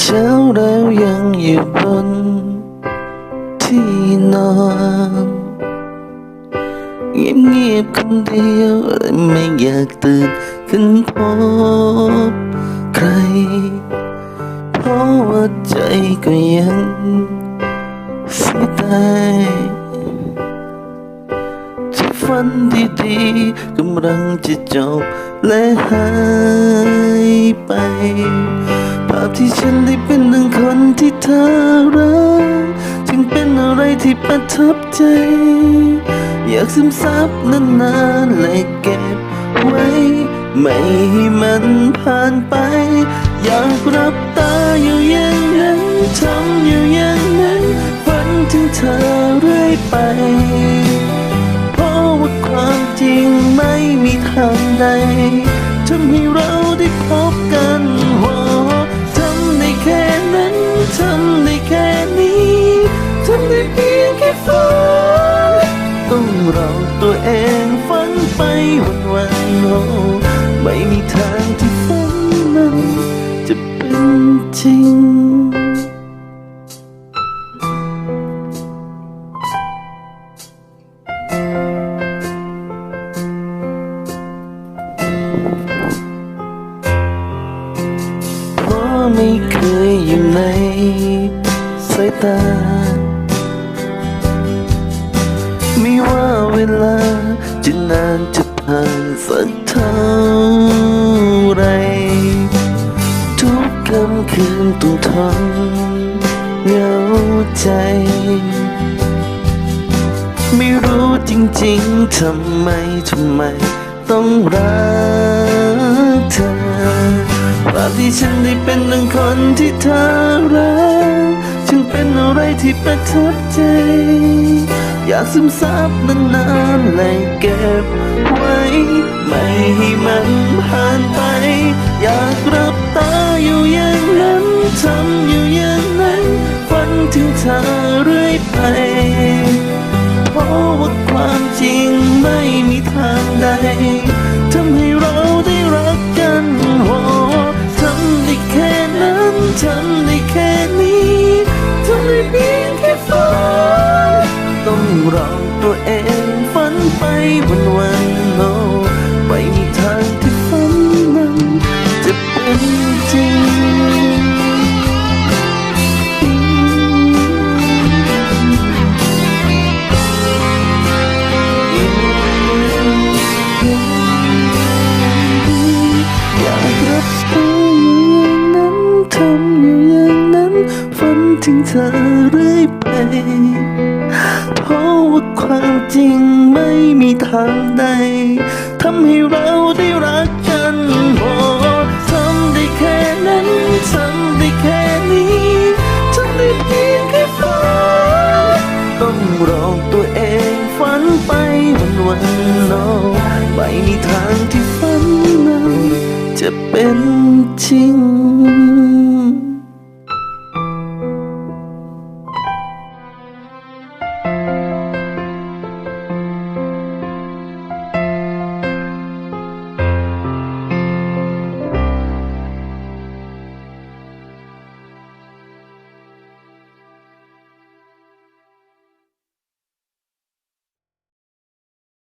เช้าแล้วยังอยู่บนที่นอนเงียบเงียบคนเดียวไม่อยากตื่นขึ้นพบใคร เพราะว่าใจก็ยังเสียดาย กำลังจะจบและหายไป ภาพที่ฉันได้เป็นหนึ่งคนที่เธอรักจึงเป็นอะไรที่ประทับใจ อยากซึมซับนานๆและเก็บไว้ ไม่ให้มันผ่านไป อยากรับตาอยู่อย่างนั้นทำอยู่อย่างนั้นฝันถึงเธอเรื่อยไป ทำให้เราได้พบกันวอทำได้แค่นั้นทำได้แค่นี้ทำได้เพียงแค่ฝันต้องรอตัวเองฝันไปวันวันโอ้ไม่มีทาง เพราะไม่เคยอยู่ในสายตา ไม่ว่าเวลาจะนานจะผ่านสักเท่าไร ทุกค่ำคืนต้องทนเหงาใจ ไม่รู้จริงๆทำไมทำไม ต้องรักเธอภาพที่ฉันได้เป็นหนึ่งคนที่เธอรักจึงเป็นอะไรที่ประทับใจ อยากซึมซับนานๆและเก็บไว้ ไม่ให้มันผ่านไป ทำให้เราได้รักกันโอ้ทำได้แค่นั้นทำได้แค่นี้ทำได้เพียงแค่ฝันต้องรอตัวเองฝันไปวันวันโน้ไม่มีทางที่ฝันนั้นจะเป็นจริง ทำอยู่อย่างนั้นฝันถึงเธอเรื่อยไป เพราะว่าความจริงไม่มีทางใดทำให้เราได้รักกันโอ้ทำได้แค่นั้นทำได้แค่นี้ทำได้เพียงแค่ฝันต้องรอตัวเองฝันไปวันวันๆโอ้ไม่มีทางที่ฝันนั้นจะเป็นจริง